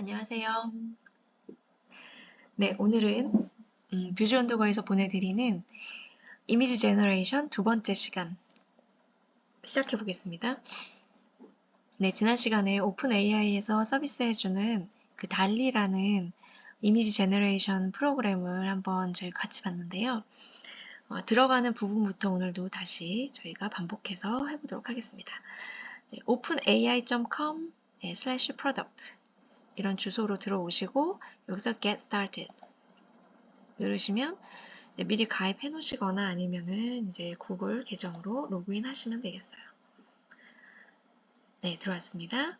안녕하세요. 네, 오늘은 음, 뷰즈 온도거에서 보내드리는 이미지 제너레이션 두 번째 시간 시작해 보겠습니다. 네, 지난 시간에 오픈 AI에서 서비스해주는 그 달리라는 이미지 제너레이션 프로그램을 한번 저희 같이 봤는데요. 어, 들어가는 부분부터 오늘도 다시 저희가 반복해서 해보도록 하겠습니다. 네, openai.com slash product 이런 주소로 들어오시고 여기서 get started 누르시면 미리 가입해 놓으시거나 아니면은 이제 구글 계정으로 로그인 하시면 되겠어요. 네, 들어왔습니다.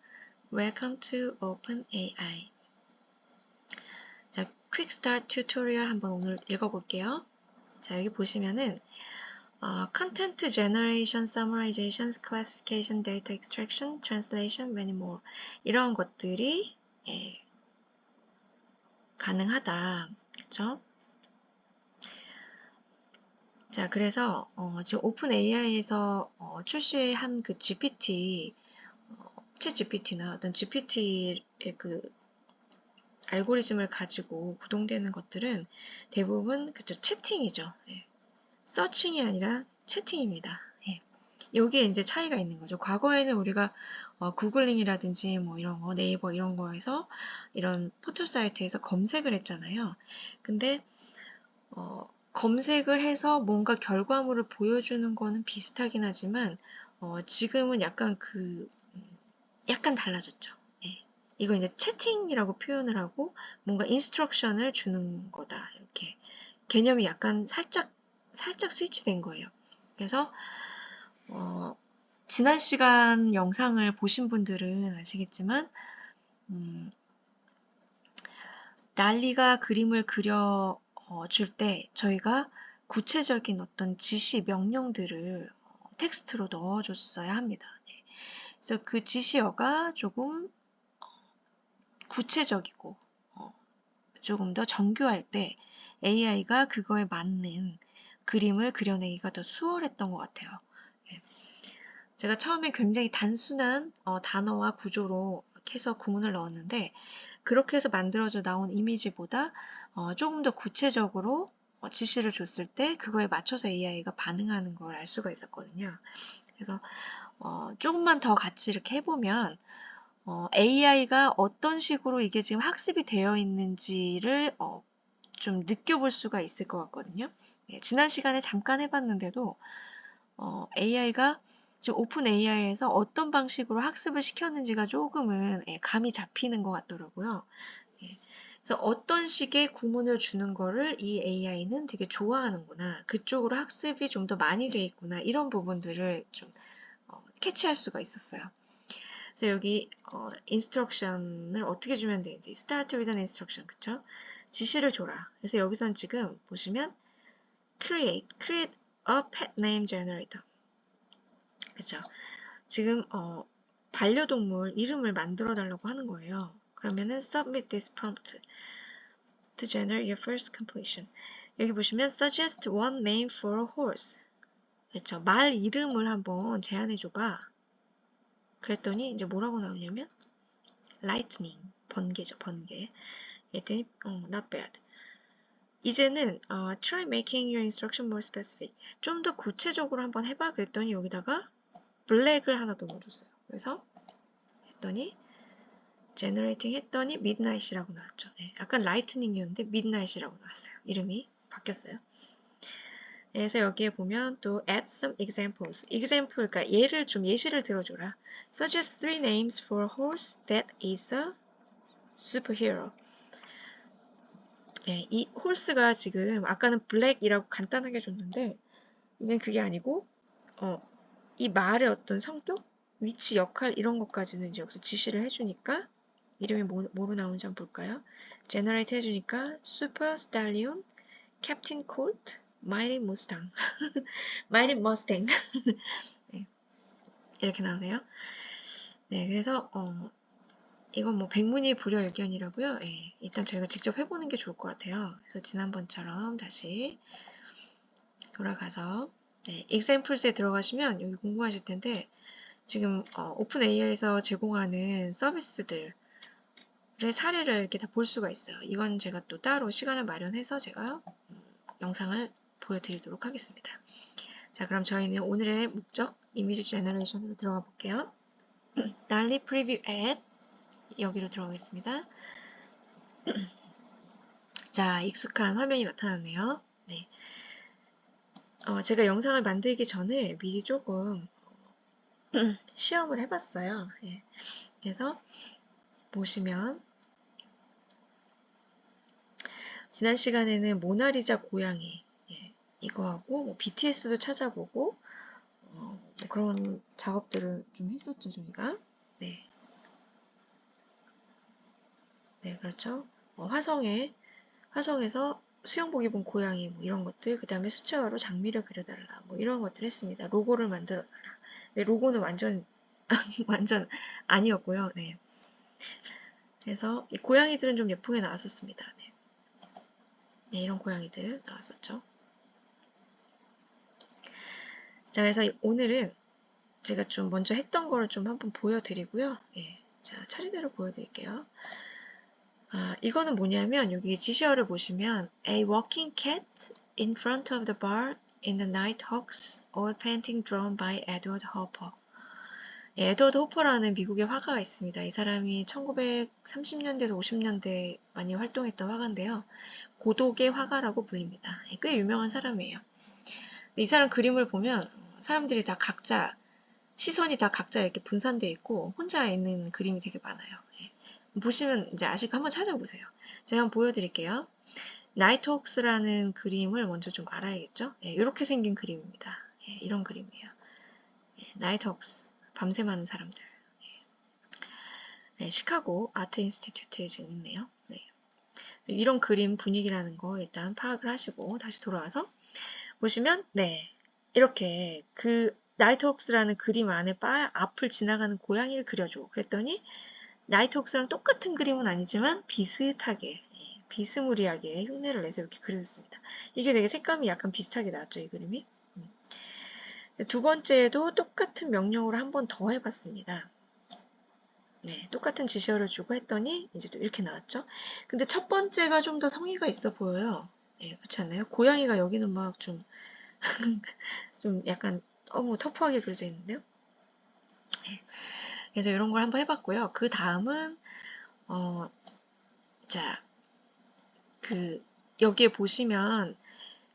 Welcome to OpenAI. 자, Quick Start Tutorial 한번 오늘 읽어볼게요. 자, 여기 보시면은 어, Content Generation, Summarization, Classification, Data Extraction, Translation, many more 이런 것들이 예, 가능하다. 그렇죠? 자, 그래서 어, 지금 오픈 AI에서 어, 출시한 그 GPT, 어, 채 GPT나 어떤 GPT의 그 알고리즘을 가지고 구동되는 것들은 대부분 그쵸 채팅이죠. 예. 서칭이 아니라 채팅입니다. 예. 여기에 이제 차이가 있는 거죠. 과거에는 우리가 어, 구글링이라든지 뭐 이런 거 네이버 이런 거에서 이런 포털 사이트에서 검색을 했잖아요. 근데 어, 검색을 해서 뭔가 결과물을 보여주는 거는 비슷하긴 하지만 어, 지금은 약간 그 음, 약간 달라졌죠. 예. 이거 이제 채팅이라고 표현을 하고 뭔가 인스트럭션을 주는 거다 이렇게 개념이 약간 살짝 살짝 스위치된 거예요. 그래서 어, 지난 시간 영상을 보신 분들은 아시겠지만 음, 난리가 그림을 그려 어, 줄때 저희가 구체적인 어떤 지시 명령들을 어, 텍스트로 넣어줬어야 합니다. 네. 그래서 그 지시어가 조금 어, 구체적이고 어, 조금 더 정교할 때 AI가 그거에 맞는 그림을 그려내기가 더 수월했던 것 같아요. 네. 제가 처음에 굉장히 단순한 어, 단어와 구조로 해서 구문을 넣었는데 그렇게 해서 만들어져 나온 이미지보다 어, 조금 더 구체적으로 어, 지시를 줬을 때 그거에 맞춰서 AI가 반응하는 걸 알 수가 있었거든요. 그래서 어, 조금만 더 같이 이렇게 해보면 어, AI가 어떤 식으로 이게 지금 학습이 되어 있는지를 어, 좀 느껴볼 수가 있을 것 같거든요. 예, 지난 시간에 잠깐 해봤는데도 어, AI가 지금 오픈 AI에서 어떤 방식으로 학습을 시켰는지가 조금은 예, 감이 잡히는 것 같더라고요. 예, 그래서 어떤 식의 구문을 주는 거를 이 AI는 되게 좋아하는구나. 그쪽으로 학습이 좀 더 많이 돼 있구나. 이런 부분들을 좀 어, 캐치할 수가 있었어요. 그래서 여기 어, 인스트럭션을 어떻게 주면 되는지 start with an instruction 그쵸? 지시를 줘라. 그래서 여기선 지금 보시면 create, create a pet name generator 그죠? 지금 어, 반려동물 이름을 만들어 달라고 하는 거예요. 그러면은 submit this prompt to generate your first completion. 여기 보시면 suggest one name for a horse. 그렇죠. 말 이름을 한번 제안해 줘봐. 그랬더니 이제 뭐라고 나오냐면 lightning 번개죠 번개. 그랬더니 어, not bad. 이제는 어, try making your instruction more specific. 좀 더 구체적으로 한번 해봐. 그랬더니 여기다가 블랙을 하나 더 넣어줬어요. 그래서 했더니 generating 했더니 midnight이라고 나왔죠. 네, 약간 lightning이었는데 midnight이라고 나왔어요. 이름이 바뀌었어요. 네, 그래서 여기에 보면 또 add some examples. example, 그러니까 예를 좀 예시를 들어줘라. Suggest three names for horse that is a superhero. 네, 이 horse가 지금 아까는 black이라고 간단하게 줬는데 이젠 그게 아니고 어, 이 말의 어떤 성격, 위치, 역할 이런 것까지는 이제 여기서 지시를 해주니까 이름이 뭐, 뭐로 나오는지 한번 볼까요? generate 해주니까 super stallion, captain colt, mighty mustang, mighty mustang 네, 이렇게 나오네요. 네, 그래서 어, 이건 뭐 백문이 불여일견이라고요. 네, 일단 저희가 직접 해보는 게 좋을 것 같아요. 그래서 지난번처럼 다시 돌아가서 네, examples에 들어가시면 여기 궁금하실 텐데 지금 어, 오픈 AI에서 제공하는 서비스들 사례를 이렇게 다 볼 수가 있어요. 이건 제가 또 따로 시간을 마련해서 제가 음, 영상을 보여드리도록 하겠습니다. 자, 그럼 저희는 오늘의 목적 이미지 제너레이션으로 들어가 볼게요. 달리 프리뷰 앱 여기로 들어가겠습니다. 자, 익숙한 화면이 나타났네요. 네. 어, 제가 영상을 만들기 전에 미리 조금 시험을 해봤어요. 예. 그래서 보시면 지난 시간에는 모나리자 고양이 예, 이거하고 뭐 BTS도 찾아보고 어, 뭐 그런 작업들을 좀 했었죠 저희가 네, 네 그렇죠 어, 화성에 화성에서 수영복 입은 고양이 뭐 이런 것들 그 다음에 수채화로 장미를 그려달라 뭐 이런 것들 했습니다 로고를 만들어달라 네, 로고는 완전 완전 아니었고요 네. 그래서 이 고양이들은 좀 예쁘게 나왔었습니다 네. 네, 이런 고양이들 나왔었죠 자, 그래서 오늘은 제가 좀 먼저 했던 거를 좀 한번 보여드리고요. 예, 자, 차례대로 보여드릴게요. 아, 이거는 뭐냐면 여기 지시어를 보시면 A walking cat in front of the bar in the Nighthawks oil painting drawn by Edward Hopper. 예, 에드워드 호퍼라는 미국의 화가가 있습니다. 이 사람이 1930년대에서 50년대 많이 활동했던 화가인데요. 고독의 화가라고 불립니다. 예, 꽤 유명한 사람이에요. 이 사람 그림을 보면 사람들이 다 각자 시선이 다 각자 이렇게 분산되어 있고 혼자 있는 그림이 되게 많아요. 예. 보시면 이제 아실 거 한번 찾아보세요. 제가 한번 보여드릴게요. 나이트옥스라는 그림을 먼저 좀 알아야겠죠? 예, 이렇게 생긴 그림입니다. 예, 이런 그림이에요. 예, 나이트옥스 밤새 많은 사람들. 예. 네, 시카고 아트 인스티튜트에 지금 있네요. 네. 이런 그림 분위기라는 거 일단 파악을 하시고 다시 돌아와서 보시면 네 이렇게 그 나이트옥스라는 그림 안에 바 앞을 지나가는 고양이를 그려줘. 그랬더니 나이트옥스랑 똑같은 그림은 아니지만 비슷하게 예, 비스무리하게 흉내를 내서 이렇게 그려줬습니다. 이게 되게 색감이 약간 비슷하게 나왔죠 이 그림이. 음. 두 번째도 똑같은 명령으로 한 번 더 해봤습니다. 네, 똑같은 지시어를 주고 했더니 이제 또 이렇게 나왔죠. 근데 첫 번째가 좀 더 성의가 있어 보여요. 예, 그렇지 않나요? 고양이가 여기는 막 좀, 좀 약간 너무 터프하게 그려져 있는데요. 예. 그래서 이런 걸 한번 해봤고요. 그 다음은, 어, 자, 그, 여기에 보시면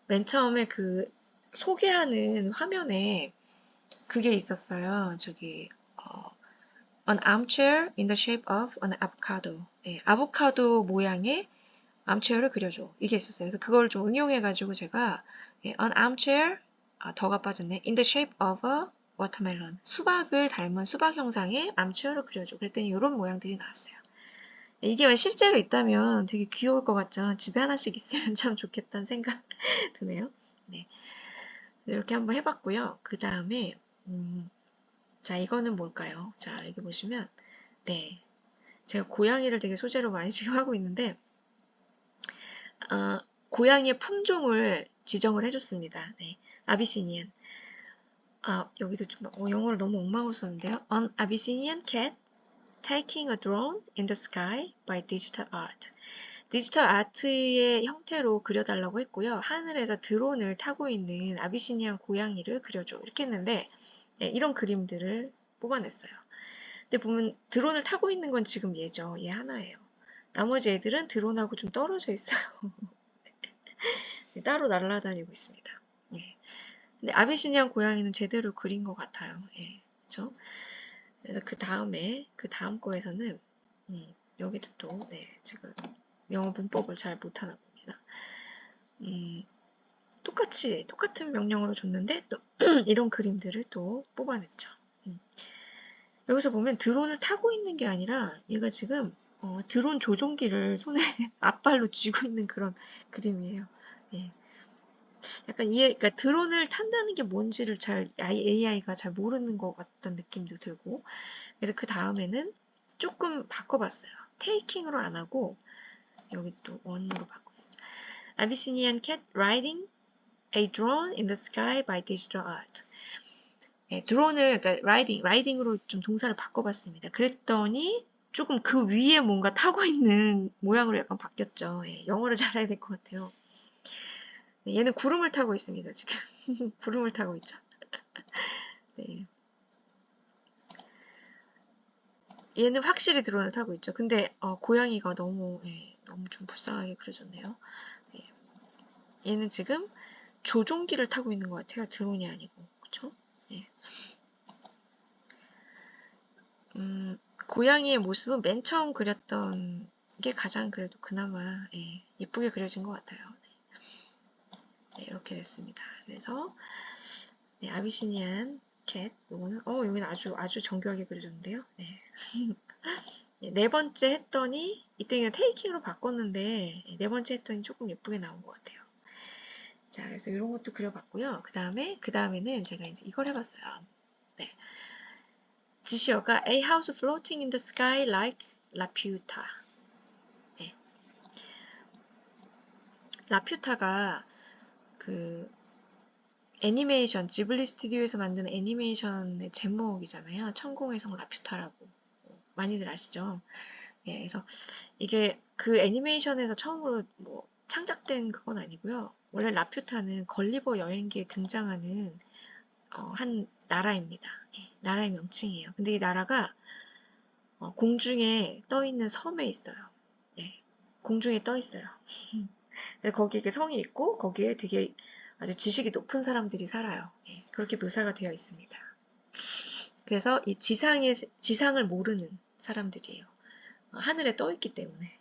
맨 처음에 그 소개하는 화면에 그게 있었어요. 저기, 어, an armchair in the shape of an avocado. 예, 아보카도 모양의 암체어를 그려줘. 이게 있었어요. 그래서 그걸 좀 응용해가지고 제가 예, an armchair 아, 더가 빠졌네. in the shape of a watermelon. 수박을 닮은 수박 형상의 암체어를 그려줘. 그랬더니 이런 모양들이 나왔어요. 예, 이게 실제로 있다면 되게 귀여울 것 같죠? 집에 하나씩 있으면 참 좋겠다는 생각 드네요. 네. 이렇게 한번 해봤고요. 그 다음에 음, 자 이거는 뭘까요? 자 여기 보시면 네 제가 고양이를 되게 소재로 많이 지금 하고 있는데 어, 고양이의 품종을 지정을 해줬습니다. 네, 아비시니안. 아, 여기도 좀 어, 영어를 너무 엉망으로 썼는데요. An Abyssinian cat taking a drone in the sky by digital art. 디지털 아트의 형태로 그려달라고 했고요. 하늘에서 드론을 타고 있는 아비시니안 고양이를 그려줘. 이렇게 했는데 네, 이런 그림들을 뽑아냈어요. 근데 보면 드론을 타고 있는 건 지금 얘죠. 얘 하나예요. 나머지 애들은 드론하고 좀 떨어져 있어요. 네, 따로 날아다니고 있습니다. 예. 근데 아비시니안 고양이는 제대로 그린 것 같아요. 예. 그렇죠? 그래서 그 다음에 그 다음 거에서는 음, 여기도 또 네, 지금 영어 문법을 잘 못하나 봅니다. 음, 똑같이 똑같은 명령어로 줬는데 또 이런 그림들을 또 뽑아냈죠. 음. 여기서 보면 드론을 타고 있는 게 아니라 얘가 지금 어, 드론 조종기를 손에 앞발로 쥐고 있는 그런 그림이에요. 예. 약간 이해, 그러니까 드론을 탄다는 게 뭔지를 잘 AI가 잘 모르는 것 같다는 느낌도 들고 그래서 그 다음에는 조금 바꿔봤어요. 테이킹으로 안 하고 여기 또 원으로 바꿔야죠. Abyssinian cat riding a drone in the sky by digital art. 예, 드론을 그러니까 라이딩, 라이딩으로 좀 동사를 바꿔봤습니다. 그랬더니 조금 그 위에 뭔가 타고 있는 모양으로 약간 바뀌었죠. 예, 영어를 잘해야 될 것 같아요. 네, 얘는 구름을 타고 있습니다. 지금 구름을 타고 있죠. 네. 얘는 확실히 드론을 타고 있죠. 근데 어, 고양이가 너무 예, 너무 좀 불쌍하게 그려졌네요. 예. 얘는 지금 조종기를 타고 있는 것 같아요. 드론이 아니고 그렇죠? 예. 음, 고양이의 모습은 맨 처음 그렸던 게 가장 그래도 그나마 예, 예쁘게 그려진 것 같아요. 네, 이렇게 됐습니다. 그래서 네, 아비시니안 캣 요거는 어 여기는 아주 아주 정교하게 그려졌는데요. 네. 네, 네 번째 했더니 이때 그냥 테이킹으로 바꿨는데 네 번째 했더니 조금 예쁘게 나온 것 같아요. 자, 그래서 이런 것도 그려봤고요. 그 다음에 그 다음에는 제가 이제 이걸 해봤어요. 네. 지시어가 A house floating in the sky like 라퓨타. 네. 라퓨타가 그 애니메이션 지블리 스튜디오에서 만든 애니메이션의 제목이잖아요. 천공의 성 라퓨타라고 많이들 아시죠? 예, 그래서 이게 그 애니메이션에서 처음으로 뭐 창작된 그건 아니고요. 원래 라퓨타는 걸리버 여행기에 등장하는 어, 한 나라입니다. 예, 나라의 명칭이에요. 근데 이 나라가 어, 공중에 떠 있는 섬에 있어요. 예, 공중에 떠 있어요. 거기에 이렇게 성이 있고 거기에 되게 아주 지식이 높은 사람들이 살아요. 예, 그렇게 묘사가 되어 있습니다. 그래서 이 지상의 지상을 모르는 사람들이에요. 어, 하늘에 떠 있기 때문에.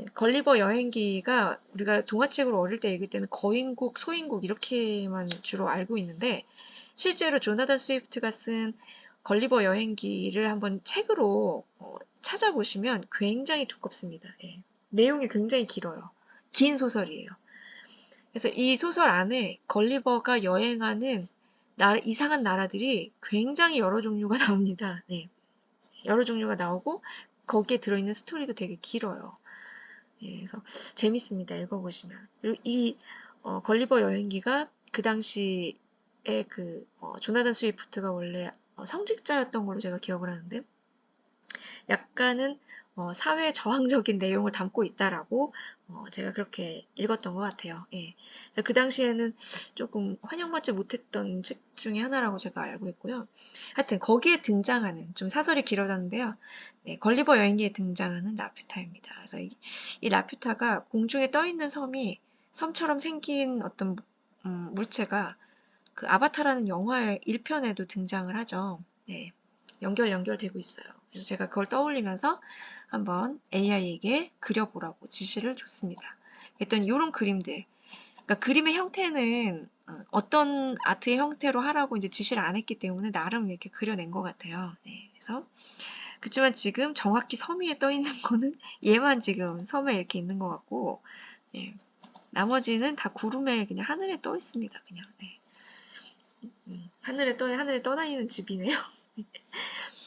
예, 걸리버 여행기가 우리가 동화책으로 어릴 때 읽을 때는 거인국, 소인국 이렇게만 주로 알고 있는데 실제로 조나단 스위프트가 쓴 걸리버 여행기를 한번 책으로 어, 찾아보시면 굉장히 두껍습니다. 예. 내용이 굉장히 길어요. 긴 소설이에요. 그래서 이 소설 안에 걸리버가 여행하는 나라, 이상한 나라들이 굉장히 여러 종류가 나옵니다. 네. 여러 종류가 나오고 거기에 들어있는 스토리도 되게 길어요. 예, 그래서 재밌습니다. 읽어보시면. 그리고 이 어, 걸리버 여행기가 그 당시에 그 어, 조나단 스위프트가 원래 어, 성직자였던 걸로 제가 기억을 하는데 약간은 어, 사회 저항적인 내용을 담고 있다라고 어, 제가 그렇게 읽었던 것 같아요. 예. 그 당시에는 조금 환영받지 못했던 책 중에 하나라고 제가 알고 있고요. 하여튼 거기에 등장하는 좀 사설이 길어졌는데요. 네, 걸리버 여행기에 등장하는 라퓨타입니다. 그래서 이, 이 라퓨타가 공중에 떠 있는 섬이 섬처럼 생긴 어떤 음, 물체가 그 아바타라는 영화의 1편에도 등장을 하죠. 네, 연결 연결되고 있어요. 그래서 제가 그걸 떠올리면서 한번 AI에게 그려보라고 지시를 줬습니다. 그랬더니 이런 그림들, 그러니까 그림의 형태는 어, 어떤 아트의 형태로 하라고 이제 지시를 안 했기 때문에 나름 이렇게 그려낸 것 같아요. 네, 그래서 그렇지만 지금 정확히 섬 위에 떠 있는 거는 얘만 지금 섬에 이렇게 있는 것 같고, 네, 나머지는 다 구름에 그냥 하늘에 떠 있습니다. 그냥 네. 음, 하늘에 떠 하늘에 떠다니는 집이네요.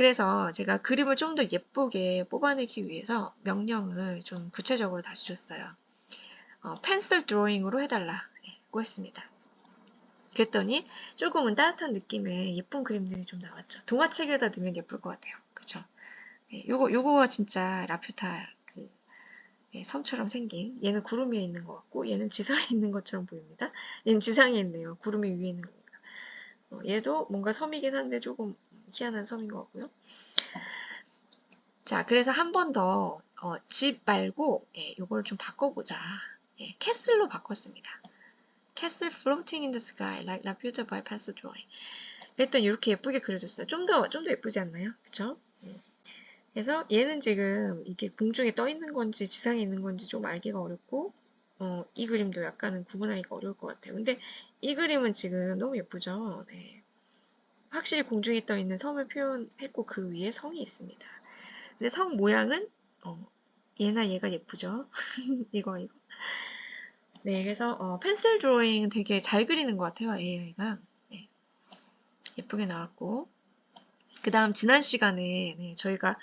그래서 제가 그림을 좀 더 예쁘게 뽑아내기 위해서 명령을 좀 구체적으로 다시 줬어요. 어, 펜슬 드로잉으로 해달라고 했습니다. 그랬더니 조금은 따뜻한 느낌의 예쁜 그림들이 좀 나왔죠. 동화책에다 넣으면 예쁠 것 같아요. 네, 요거, 요거가 진짜 라퓨타 그 네, 섬처럼 생긴 얘는 구름 위에 있는 것 같고 얘는 지상에 있는 것처럼 보입니다. 얘는 지상에 있네요. 구름 위에 있는 겁니다. 어, 얘도 뭔가 섬이긴 한데 조금 희한한 섬인 것 같고요. 자, 그래서 한 번 더, 어, 집 말고, 예, 요걸 좀 바꿔보자. 예, 캐슬로 바꿨습니다. Castle floating in the sky, like. 일단 이렇게 예쁘게 그려줬어요. 좀 더, 좀 더 예쁘지 않나요? 그쵸? 음. 그래서 얘는 지금 이게 공중에 떠 있는 건지 지상에 있는 건지 좀 알기가 어렵고, 어, 이 그림도 약간은 구분하기가 어려울 것 같아요. 근데 이 그림은 지금 너무 예쁘죠? 네. 확실히 공중에 떠 있는 섬을 표현했고 그 위에 성이 있습니다. 근데 성 모양은 어, 얘나 얘가 예쁘죠? 이거 이거. 네, 그래서 어, 펜슬 드로잉 되게 잘 그리는 것 같아요 AI가. 네. 예쁘게 나왔고 그 다음 지난 시간에 네, 저희가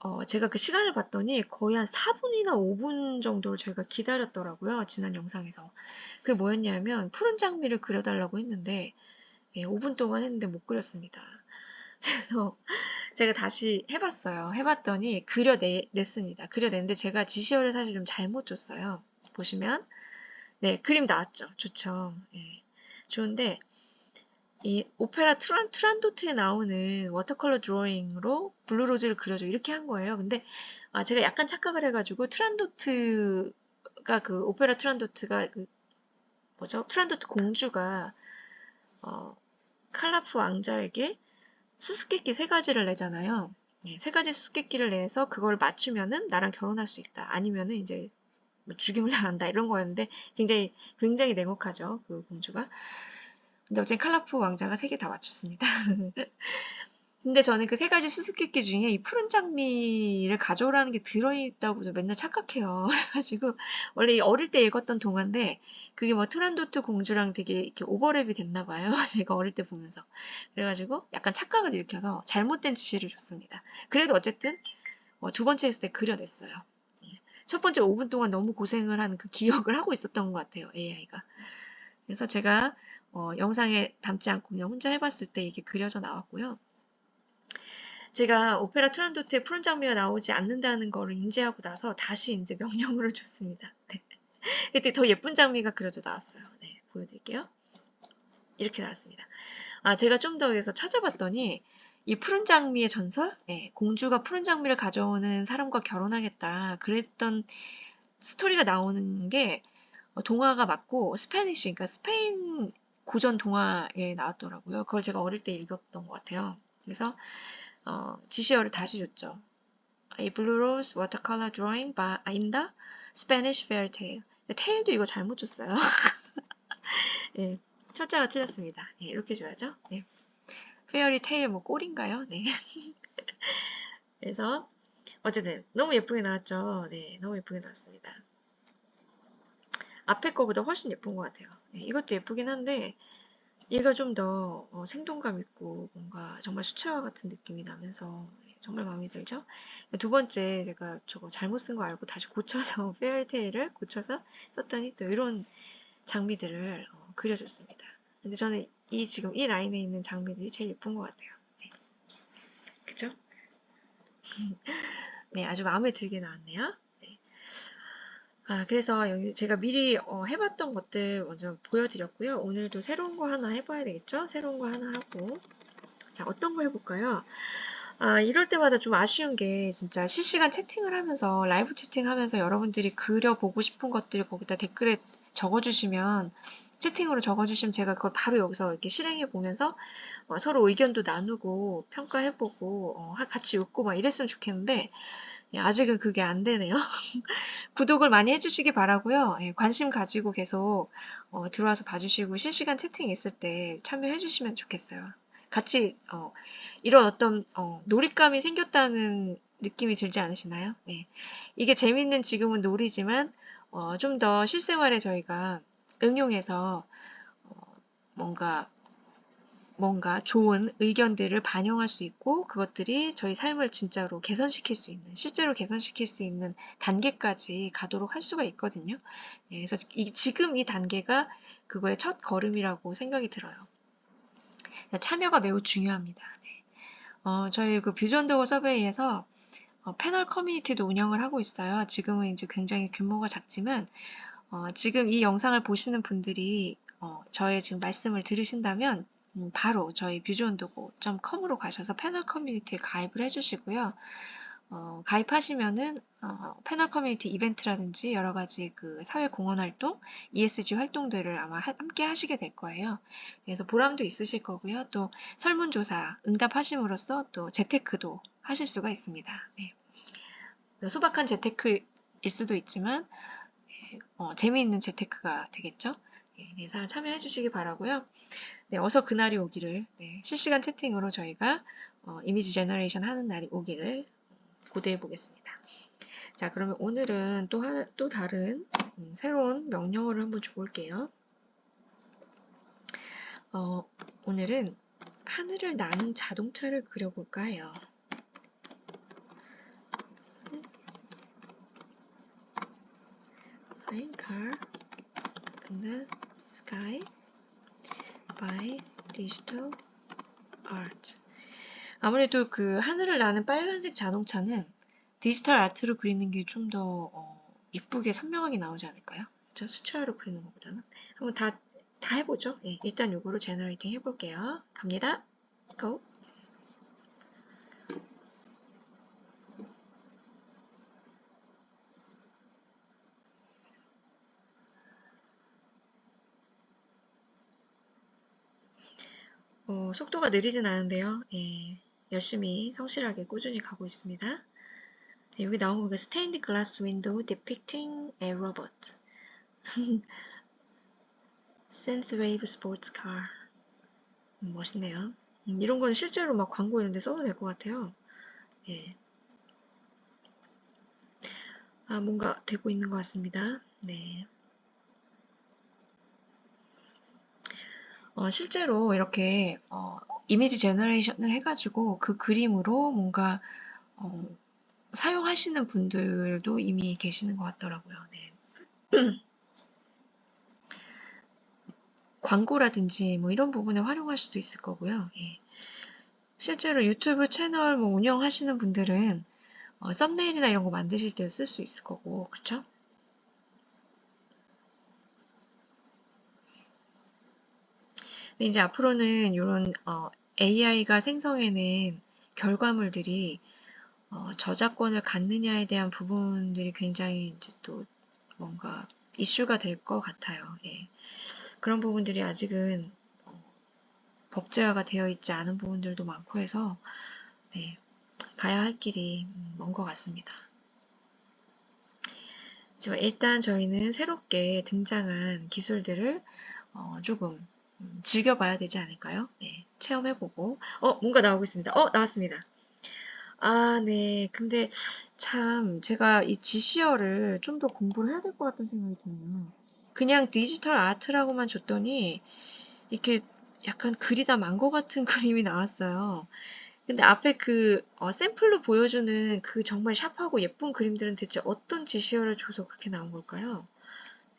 어, 제가 그 시간을 봤더니 거의 한 4분이나 5분 정도를 저희가 기다렸더라고요. 지난 영상에서. 그게 뭐였냐면 푸른 장미를 그려달라고 했는데 예, 5분 동안 했는데 못 그렸습니다. 그래서 제가 다시 해봤어요. 해봤더니 그려냈습니다. 그려냈는데 제가 지시어를 사실 좀 잘못 줬어요. 보시면 네 그림 나왔죠. 좋죠. 예, 좋은데 이 오페라 트란, 트란도트에 나오는 워터컬러 드로잉으로 블루로즈를 그려줘 이렇게 한 거예요. 근데 아, 제가 약간 착각을 해가지고 트란도트가 그 오페라 트란도트가 그 뭐죠? 트란도트 공주가 어, 칼라프 왕자에게 수수께끼 세 가지를 내잖아요. 네, 세 가지 수수께끼를 내서 그걸 맞추면은 나랑 결혼할 수 있다. 아니면은 이제 뭐 죽임을 당한다 이런 거였는데 굉장히 굉장히 냉혹하죠 그 공주가. 근데 어쨌든 칼라프 왕자가 세 개 다 맞췄습니다. 근데 저는 그 세 가지 수수께끼 중에 이 푸른 장미를 가져오라는 게 들어있다고 맨날 착각해요. 그래가지고 원래 어릴 때 읽었던 동화인데 그게 뭐 트란도트 공주랑 되게 이렇게 오버랩이 됐나 봐요. 제가 어릴 때 보면서. 그래가지고 약간 착각을 일으켜서 잘못된 지시를 줬습니다. 그래도 어쨌든 어, 두 번째 했을 때 그려냈어요. 첫 번째 5분 동안 너무 고생을 한 그 기억을 하고 있었던 것 같아요. AI가. 그래서 제가 어, 영상에 담지 않고 그냥 혼자 해봤을 때 이게 그려져 나왔고요. 제가 오페라 트란도트에 푸른 장미가 나오지 않는다는 거를 인지하고 나서 다시 이제 명령으로 줬습니다. 네. 그때 더 예쁜 장미가 그려져 나왔어요. 네, 보여드릴게요. 이렇게 나왔습니다. 아, 제가 좀 더 여기서 찾아봤더니 이 푸른 장미의 전설? 네, 공주가 푸른 장미를 가져오는 사람과 결혼하겠다. 그랬던 스토리가 나오는 게 동화가 맞고 스페니쉬, 그러니까 스페인 고전 동화에 나왔더라고요. 그걸 제가 어릴 때 읽었던 것 같아요. 그래서 어, 지시어를 다시 줬죠. A blue rose watercolor drawing by the Spanish fairy tale. 테일도 이거 잘못 줬어요. 네, 철자가 틀렸습니다. 네, 이렇게 줘야죠. 네. 페어리 테일 뭐 꼴인가요? 네. 그래서 어쨌든 너무 예쁘게 나왔죠. 네, 너무 예쁘게 나왔습니다. 앞에 거보다 훨씬 예쁜 것 같아요. 네, 이것도 예쁘긴 한데 얘가 좀더 어, 생동감 있고 뭔가 정말 수채화 같은 느낌이 나면서 네, 정말 마음에 들죠? 두 번째 제가 저거 잘못 쓴 거 알고 다시 고쳐서 페어테일을 고쳐서 썼더니 또 이런 장미들을 어, 그려줬습니다. 근데 저는 이 지금 이 라인에 있는 장미들이 제일 예쁜 것 같아요. 네. 그죠? 네, 아주 마음에 들게 나왔네요. 아, 그래서 여기 제가 미리 어, 해봤던 것들 먼저 보여드렸고요. 오늘도 새로운 거 하나 해봐야 되겠죠? 새로운 거 하나 하고. 자, 어떤 거 해볼까요? 아, 이럴 때마다 좀 아쉬운 게 진짜 실시간 채팅을 하면서 라이브 채팅하면서 여러분들이 그려보고 싶은 것들 거기다 댓글에 적어주시면 채팅으로 적어주시면 제가 그걸 바로 여기서 이렇게 실행해 보면서 어, 서로 의견도 나누고 평가해보고 어, 같이 웃고 막 이랬으면 좋겠는데 예, 아직은 그게 안 되네요. 구독을 많이 해주시기 바라고요. 예, 관심 가지고 계속 어, 들어와서 봐주시고 실시간 채팅 있을 때 참여해 주시면 좋겠어요. 같이 어, 이런 어떤 어, 놀잇감이 생겼다는 느낌이 들지 않으시나요? 네. 이게 재밌는 지금은 놀이지만 어, 좀 더 실생활에 저희가 응용해서 어, 뭔가 뭔가 좋은 의견들을 반영할 수 있고 그것들이 저희 삶을 진짜로 개선시킬 수 있는 실제로 개선시킬 수 있는 단계까지 가도록 할 수가 있거든요. 예, 그래서 이, 지금 이 단계가 그거의 첫 걸음이라고 생각이 들어요. 참여가 매우 중요합니다. 네. 어, 저희 그 뷰전도어 서베이에서 어, 패널 커뮤니티도 운영을 하고 있어요. 지금은 이제 굉장히 규모가 작지만 어, 지금 이 영상을 보시는 분들이 어, 저의 지금 말씀을 들으신다면 음, 바로 저희 뷰즈온도고.com으로 가셔서 패널 커뮤니티에 가입을 해주시고요. 어, 가입하시면은 어, 패널 커뮤니티 이벤트라든지 여러 가지 그 사회 공헌 활동, ESG 활동들을 아마 하, 함께 하시게 될 거예요. 그래서 보람도 있으실 거고요. 또 설문조사 응답하심으로써 또 재테크도 하실 수가 있습니다. 네. 소박한 재테크일 수도 있지만 네, 어, 재미있는 재테크가 되겠죠. 네, 그래서 참여해 주시기 바라고요. 네, 어서 그날이 오기를 네, 실시간 채팅으로 저희가 어, 이미지 제너레이션 하는 날이 오기를 고대해 보겠습니다. 자, 그러면 오늘은 또, 하, 또 다른 음, 새로운 명령어를 한번 줘볼게요. 어, 오늘은 하늘을 나는 자동차를 그려볼까 해요. Flying car in the sky. By digital art. 아무래도 그 하늘을 나는 빨간색 자동차는 디지털 아트로 그리는 게 좀더 어, 이쁘게 선명하게 나오지 않을까요? 그쵸? 수채화로 그리는 것보다는. 한번 다, 다 해보죠. 예, 일단 요거로 제너레이팅 해볼게요. 갑니다. 고! 어, 속도가 느리진 않은데요. 예, 열심히 성실하게 꾸준히 가고 있습니다. 네, 여기 나온 거가 Glass Window Depicting a Robot Synthwave Sports Car 음, 멋있네요. 음, 이런 건 실제로 막 광고 이런 데 써도 될 것 같아요. 예. 아, 뭔가 되고 있는 것 같습니다. 네. 어, 실제로 이렇게 어, 이미지 제너레이션을 해가지고 그 그림으로 뭔가 어, 사용하시는 분들도 이미 계시는 것 같더라고요. 네. 광고라든지 뭐 이런 부분에 활용할 수도 있을 거고요. 예. 실제로 유튜브 채널 뭐 운영하시는 분들은 어, 썸네일이나 이런 거 만드실 때 쓸 수 있을 거고, 그렇죠? 근데 이제 앞으로는 이런 어, AI가 생성해낸 결과물들이 어, 저작권을 갖느냐에 대한 부분들이 굉장히 이제 또 뭔가 이슈가 될 것 같아요. 예. 그런 부분들이 아직은 어, 법제화가 되어 있지 않은 부분들도 많고 해서 네, 가야 할 길이 음, 먼것 같습니다. 일단 저희는 새롭게 등장한 기술들을 어, 조금 음, 즐겨봐야 되지 않을까요? 네, 체험해보고. 어, 뭔가 나오고 있습니다. 어, 나왔습니다. 아, 네. 근데 참 제가 이 지시어를 좀 더 공부를 해야 될 것 같다는 생각이 드네요. 그냥 디지털 아트라고만 줬더니 이렇게 약간 그리다 만것 같은 그림이 나왔어요. 근데 앞에 그 어, 샘플로 보여주는 그 정말 샵하고 예쁜 그림들은 대체 어떤 지시어를 줘서 그렇게 나온 걸까요?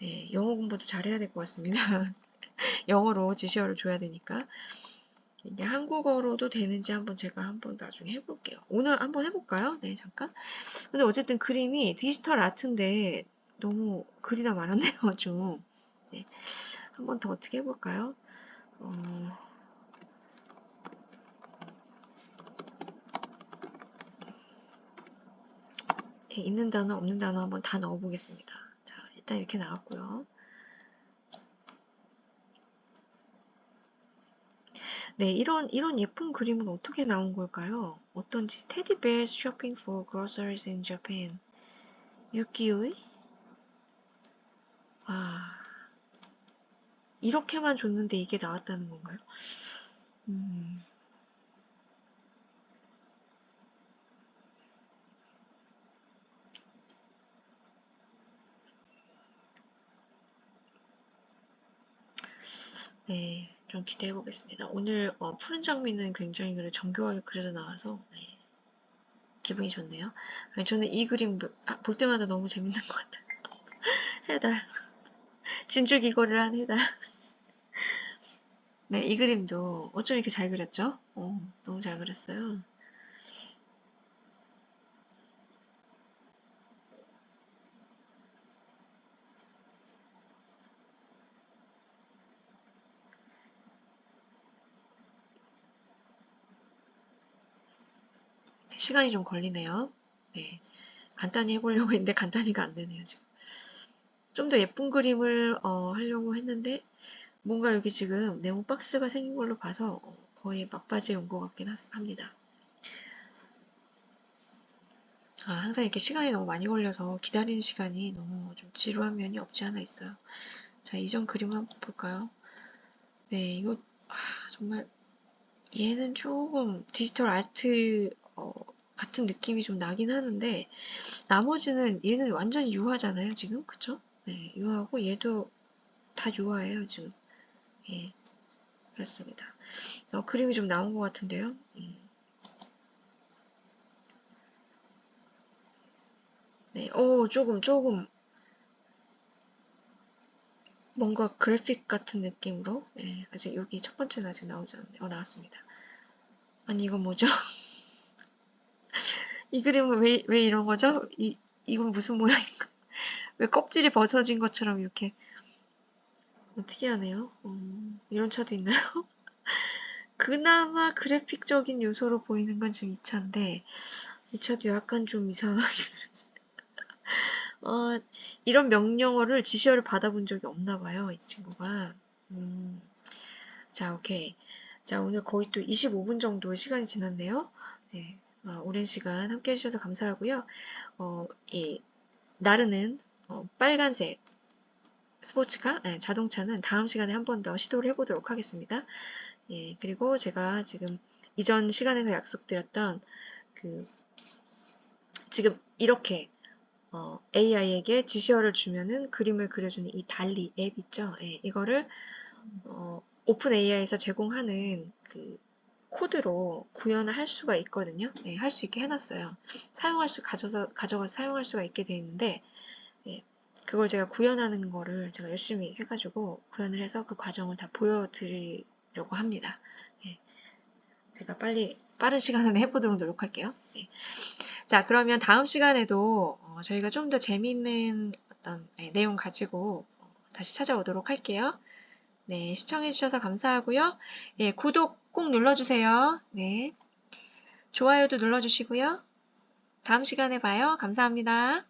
네, 영어 공부도 잘해야 될 것 같습니다. 영어로 지시어를 줘야 되니까. 이게 한국어로도 되는지 한번 제가 한번 나중에 해볼게요. 오늘 한번 해볼까요? 네, 잠깐. 근데 어쨌든 그림이 디지털 아트인데 너무 그리다 말았네요, 좀. 네. 한번 더 어떻게 해볼까요? 어... 네, 있는 단어, 없는 단어 한번 다 넣어보겠습니다. 자, 일단 이렇게 나왔고요. 네, 이런, 이런 예쁜 그림은 어떻게 나온 걸까요? 어떤지. Teddy bears shopping for groceries in Japan. 유키우이? 아, 이렇게만 줬는데 이게 나왔다는 건가요? 음. 네. 좀 기대해 보겠습니다. 오늘 어, 푸른 장미는 굉장히 그래 정교하게 그려져 나와서 네, 기분이 좋네요. 아니, 저는 이 그림 아, 볼 때마다 너무 재밌는 것 같아요. 해달 진주 기고를 한 해달 네, 이 그림도 어쩜 이렇게 잘 그렸죠? 어, 너무 잘 그렸어요. 시간이 좀 걸리네요. 네. 간단히 해보려고 했는데 간단히가 안 되네요, 지금. 좀 더 예쁜 그림을 어, 하려고 했는데 뭔가 여기 지금 네모 박스가 생긴 걸로 봐서 거의 막바지에 온 것 같긴 합니다. 아, 항상 이렇게 시간이 너무 많이 걸려서 기다리는 시간이 너무 좀 지루한 면이 없지 않아 있어요. 자, 이전 그림 한번 볼까요? 네, 이거 아, 정말 얘는 조금 디지털 아트 어, 같은 느낌이 좀 나긴 하는데 나머지는 얘는 완전 유화잖아요 지금? 그쵸? 네, 유화고 얘도 다 유화예요 지금. 예 그렇습니다. 어, 그림이 좀 나온 것 같은데요. 음. 네, 오 조금 조금. 뭔가 그래픽 같은 느낌으로. 예, 아직 여기 첫 번째는 아직 나오지 않네요 어, 나왔습니다. 아니 이건 뭐죠? 이 그림은 왜, 왜 이런 거죠? 이, 이건 무슨 모양인가? 왜 껍질이 벗어진 것처럼 이렇게 특이하네요. 음, 이런 차도 있나요? 그나마 그래픽적인 요소로 보이는 건 지금 이 차인데 이 차도 약간 좀 이상하게 어, 이런 명령어를 지시어를 받아본 적이 없나 봐요. 이 친구가. 음, 자, 오케이. 자, 오늘 거의 또 25분 정도 시간이 지났네요. 네, 어, 오랜 시간 함께 해주셔서 감사하고요. 어, 이 나르는 어, 빨간색 스포츠카, 네, 자동차는 다음 시간에 한 번 더 시도를 해보도록 하겠습니다. 예, 그리고 제가 지금 이전 시간에서 약속드렸던 그 지금 이렇게 어, AI에게 지시어를 주면은 그림을 그려주는 이 달리 앱 있죠? 예, 이거를 어, 오픈 AI에서 제공하는 그 코드로 구현을 할 수가 있거든요. 예, 할수 있게 해놨어요. 사용할 수 가져서 가져가서 사용할 수가 있게 되어 있는데 예, 그걸 제가 구현하는 거를 제가 열심히 해가지고 구현을 해서 그 과정을 다 보여드리려고 합니다. 예, 제가 빨리 빠른 시간 안에 해보도록 노력할게요. 예. 자, 그러면 다음 시간에도 어, 저희가 좀 더 재미있는 어떤 예, 내용 가지고 어, 다시 찾아오도록 할게요. 네, 시청해주셔서 감사하고요. 예, 구독 꼭 눌러주세요. 네. 좋아요도 눌러주시고요. 다음 시간에 봐요. 감사합니다.